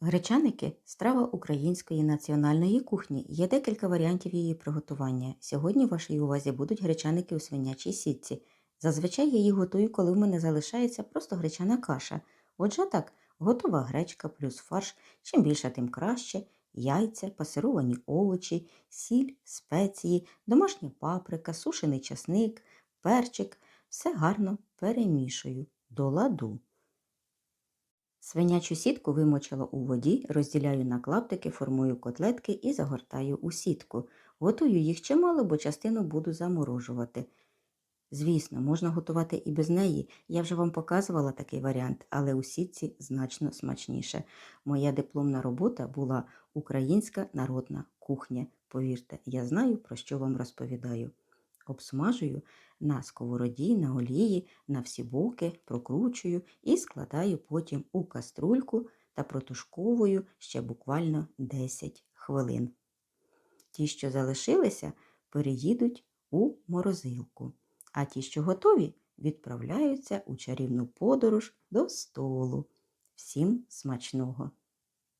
Гречаники страва української національної кухні. Є декілька варіантів її приготування. Сьогодні в вашій увазі будуть гречаники у свинячій сітці. Зазвичай я їх готую, коли в мене залишається просто гречана каша. Отже так, готова гречка плюс фарш, чим більше, тим краще, яйця, пасировані овочі, сіль, спеції, домашня паприка, сушений часник, перчик. Все гарно перемішую до ладу. Свинячу сітку вимочила у воді, розділяю на клаптики, формую котлетки і загортаю у сітку. Готую їх чимало, бо частину буду заморожувати. Звісно, можна готувати і без неї. Я вже вам показувала такий варіант, але у сітці значно смачніше. Моя дипломна робота була Українська народна кухня. Повірте, я знаю, про що вам розповідаю. Обсмажую на сковороді, на олії, на всі боки, прокручую і складаю потім у каструльку та протушковую ще буквально 10 хвилин. Ті, що залишилися, переїдуть у морозилку, а ті, що готові, відправляються у чарівну подорож до столу. Всім смачного!